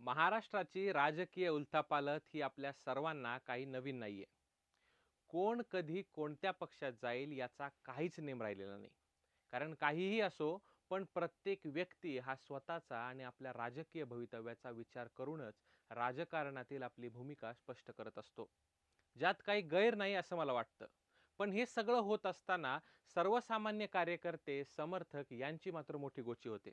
महाराष्ट्राची राजकीय उलथापालथ ही आपल्या सर्वांना काही नवीन नाहीये. कोण कधी कोणत्या पक्षात जाईल याचा काहीच नेम राहिलेला नाही. कारण काहीही असो पण प्रत्येक व्यक्ती हा स्वतःचा आणि आपल्या राजकीय भवितव्याचा विचार करूनच राजकारणातील आपली भूमिका स्पष्ट करत असतो. ज्यात काही गैर नाही असं मला वाटतं. पण हे सगळं होत असताना सर्वसामान्य कार्यकर्ते समर्थक यांची मात्र मोठी गोची होते.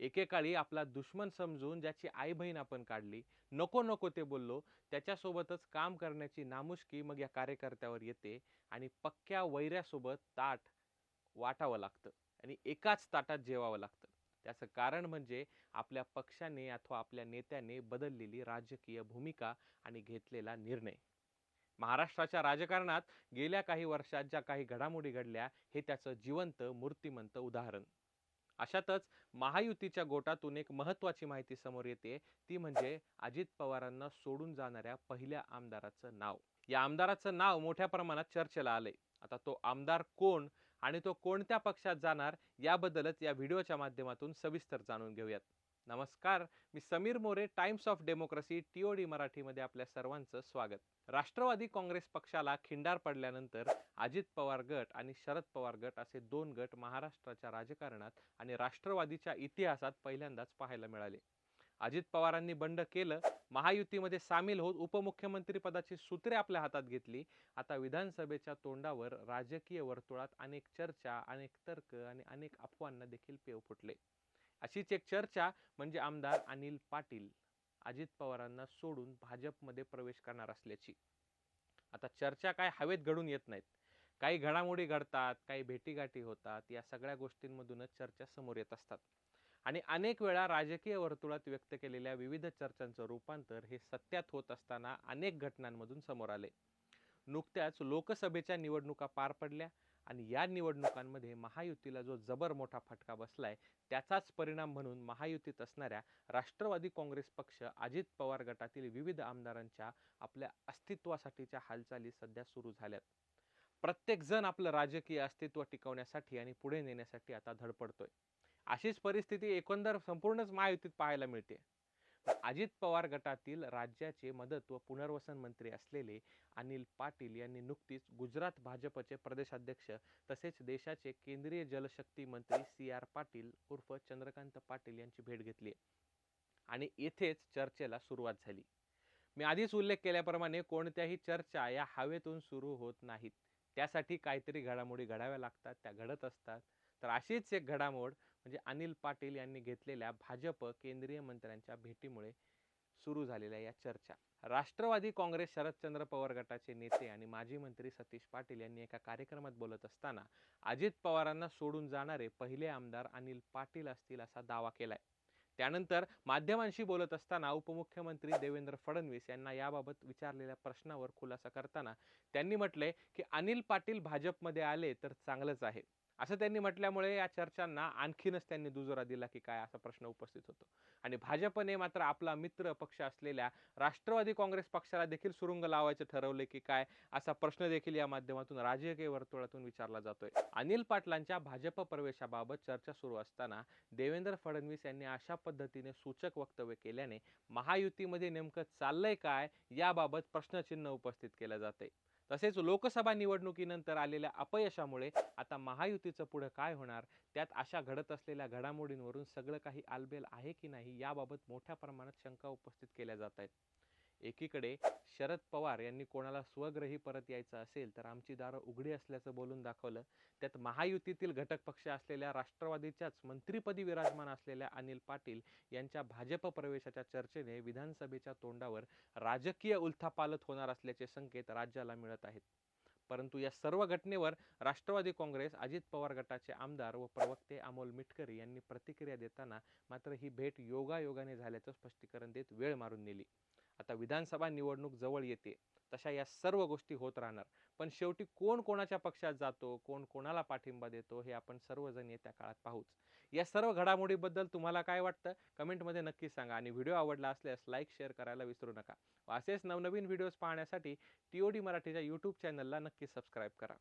एकेकाळी आपला दुश्मन समजून ज्याची आई बहीण आपण काढली नको नको ते बोललो त्याच्यासोबतच काम करण्याची नामुष्की मग या कार्यकर्त्यावर येते आणि पक्क्या वैऱ्यासोबत ताट वाटावं लागतं आणि एकाच ताटात जेवावं लागतं. त्याचं कारण म्हणजे आपल्या पक्षाने अथवा आपल्या नेत्याने बदललेली राजकीय भूमिका आणि घेतलेला निर्णय. महाराष्ट्राच्या राजकारणात गेल्या काही वर्षात ज्या काही घडामोडी घडल्या हे त्याचं जिवंत मूर्तिमंत उदाहरण. अशातच महायुतीच्या गोटातून एक महत्वाची माहिती समोर येते. ती म्हणजे अजित पवारांना सोडून जाणाऱ्या पहिल्या आमदाराचं नाव. या आमदाराचं नाव मोठ्या प्रमाणात चर्चेला आलंय. आता तो आमदार कोण आणि तो कोणत्या पक्षात जाणार याबद्दलच या व्हिडिओच्या माध्यमातून सविस्तर जाणून घेऊयात. नमस्कार मी Sameer More Times of Democracy D मराठीमध्ये आपल्या सर्वांचं स्वागत. राष्ट्रवादी काँग्रेस पक्षाला खिंडार पडल्यानंतर अजित पवार गट आणि शरद पवार गट असे दोन गट महाराष्ट्राच्या राजकारणात आणि राष्ट्रवादीच्या इतिहासात पहिल्यांदाच पाहायला मिळाले. अजित पवारांनी बंड केलं महायुतीमध्ये सामील होत उपमुख्यमंत्री पदाची सूत्रे आपल्या हातात घेतली. आता विधानसभेच्या तोंडावर राजकीय वर्तुळात अनेक चर्चा अनेक तर्क आणि अनेक अफवांना देखील पेव फुटले. अशीच एक चर्चा म्हणजे आमदार अनिल पाटील अजित पवारांना सोडून भाजपमध्ये प्रवेश करणार असल्याची. आता चर्चा काय हवेत घडून येत नाहीत. काही घडामोडी घडतात काही भेटीगाठी होतात या सगळ्या गोष्टींमधूनच चर्चा समोर येत असतात. आणि अनेक वेळा राजकीय वर्तुळात व्यक्त केलेल्या विविध चर्चांचं रूपांतर हे सत्यात होत असताना अनेक घटनांमधून समोर आले. नुकत्याच लोकसभेच्या निवडणुका पार पडल्या आणि या निवडणुकांमध्ये महायुतीला जो जबर मोठा फटका बसलाय त्याचाच परिणाम म्हणून महायुतीत असणाऱ्या राष्ट्रवादी काँग्रेस पक्ष अजित पवार गटातील विविध आमदारांच्या आपल्या अस्तित्वासाठीच्या हालचाली सध्या सुरू झाल्यात. प्रत्येकजण आपलं राजकीय अस्तित्व टिकवण्यासाठी आणि पुढे नेण्यासाठी आता धडपडतोय. अशीच परिस्थिती एकंदर संपूर्णच महायुतीत पाहायला मिळते अजित पवार गटातील राज्याचे मदत व पुनर्वसन मंत्री असलेले अनिल पाटील यांनी नुकतीच गुजरात भाजपचे प्रदेशाध्यक्ष तसेच देशाचे केंद्रीय जलशक्ती मंत्री सी आर पाटील उर्फ चंद्रकांत पाटील यांची भेट घेतली आणि येथेच चर्चेला सुरुवात झाली. मी आधीच उल्लेख केल्याप्रमाणे कोणत्याही चर्चा या हवेतून सुरू होत नाहीत. त्यासाठी काहीतरी घडामोडी घडाव्या लागतात त्या घडत असतात. तर अशीच एक घडामोड म्हणजे अनिल पाटील यांनी घेतलेल्या भाजप केंद्रीय मंत्र्यांच्या भेटीमुळे सुरू झालेल्या या चर्चा. राष्ट्रवादी काँग्रेस शरदचंद्र पवार गटाचे नेते आणि माजी मंत्री सतीश पाटील यांनी एका कार्यक्रमात बोलत असताना अजित पवारांना सोडून जाणारे पहिले आमदार अनिल पाटील असतील असा दावा केलाय. त्यानंतर माध्यमांशी बोलत असताना उपमुख्यमंत्री देवेंद्र फडणवीस यांना याबाबत विचारलेल्या प्रश्नावर खुलासा करताना त्यांनी म्हटले की अनिल पाटील भाजपमध्ये आले तर चांगलंच आहे. असं त्यांनी म्हटल्यामुळे या चर्चांना आणखीनच त्यांनी दुजोरा दिला की काय असा प्रश्न उपस्थित होतो. आणि भाजपने मात्र आपला मित्र पक्ष असलेल्या राष्ट्रवादी काँग्रेस पक्षाला देखील सुरुंग लावायचं ठरवले की काय असा प्रश्न देखील या माध्यमातून राजकीय वर्तुळातून विचारला जातोय. अनिल पाटलांच्या भाजप प्रवेशाबाबत चर्चा सुरू असताना देवेंद्र फडणवीस यांनी अशा पद्धतीने सूचक वक्तव्य केल्याने महायुतीमध्ये नेमकं चाललंय काय याबाबत प्रश्नचिन्ह उपस्थित केलं जाते तसेच लोकसभा निवडणुकीनंतर आलेल्या अपयशामुळे आता महायुतीचं पुढं काय होणार? त्यात अशा घडत असलेल्या घडामोडींवरून सगळं काही आलबेल आहे की नाही? याबाबत मोठ्या प्रमाणात शंका उपस्थित केल्या जात आहेत. एकीकडे शरद पवार यांनी कोणाला स्वग्रही परत यायचं असेल तर आमची दारं उघडी असल्याचं बोलून दाखवलं. त्यात महायुतीतील घटक पक्ष असलेल्या राष्ट्रवादीच्याच मंत्रिपदी विराजमान असलेल्या अनिल पाटील यांच्या भाजप प्रवेशाच्या चर्चेने विधानसभेच्या तोंडावर राजकीय उलथापालथ होणार असल्याचे संकेत राज्याला मिळत आहेत. परंतु या सर्व घटनेवर राष्ट्रवादी काँग्रेस अजित पवार गटाचे आमदार व प्रवक्ते अमोल मिटकरी यांनी प्रतिक्रिया देताना मात्र ही भेट योगायोगाने झाल्याचं स्पष्टीकरण देत वेळ मारून नेली. आता विधानसभा निवडणूक जवळ येते तशा या सर्व गोष्टी होत राहणार. पण शेवटी कोण कोणाच्या पक्षात जातो कोण कोणाला पाठिंबा देतो हे आपण सर्वजण येत्या काळात पाहूच. या सर्व घडामोडीबद्दल तुम्हाला काय वाटतं? कमेंटमध्ये नक्की सांगा आणि व्हिडिओ आवडला असल्यास लाईक शेअर करायला विसरू नका. असेच नवनवीन व्हिडिओज पाहण्यासाठी टी ओ डी मराठीच्या यूट्यूब चॅनलला नक्की सबस्क्राईब करा.